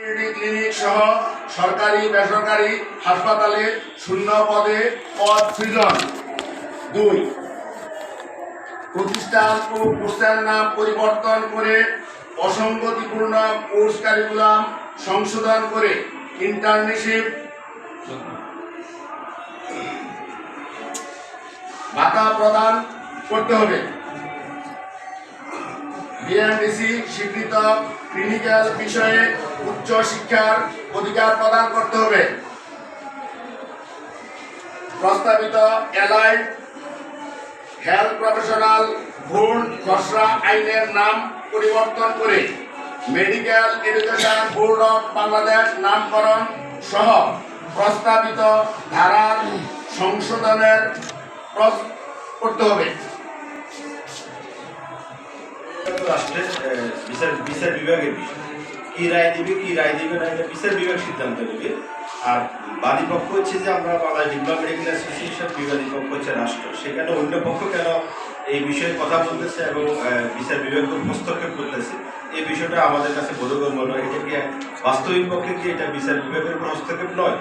Clinic সহ সরকারি, বেসরকারি হাসপাতালে শূন্য পদে পদ সৃজন। দুই, প্রতিষ্ঠান ও কোর্সের নাম পরিবর্তন করে অসঙ্গতিপূর্ণ কোর্স কারিকুলাম সংশোধন করে ইন্টার্নশিপ। ভাতা প্রদান করতে হবে। বিএমডিসি স্বীকৃত ক্লিনিক্যাল বিষয়ে উচ্চ শিক্ষার অধিকার প্রদান করতে হবে। প্রস্তাবিত এলাইড হেলথ প্রফেশনাল ভ্রূণ খসড়া আইনের নাম পরিবর্তন করে medical education board of Bangladesh নামকরণ সহ প্রস্তাবিত ধারার সংশোধনের করতে হবে। আহ, বিচার বিচার বিভাগের বিষয়। কি রায় দিবে কি রায় দিবে না এটা বিচার বিভাগ সিদ্ধান্ত নেবে। আর বাদী পক্ষ হচ্ছে যে আমরা বাংলাদেশ ডিপ্লোমা মেডিকেল অ্যাসোসিয়েশন বিবাদী পক্ষ হচ্ছে রাষ্ট্র। সেখানে অন্য পক্ষ কেন এই বিষয়ে কথা বলতেছে এবং বিচার বিভাগ হস্তক্ষেপ করতেছে? এই বিষয়টা আমাদের কাছে বোধগম্য নয়। এটা কি বাস্তবিক পক্ষে কি এটা বিচার বিভাগের হস্তক্ষেপ নয়?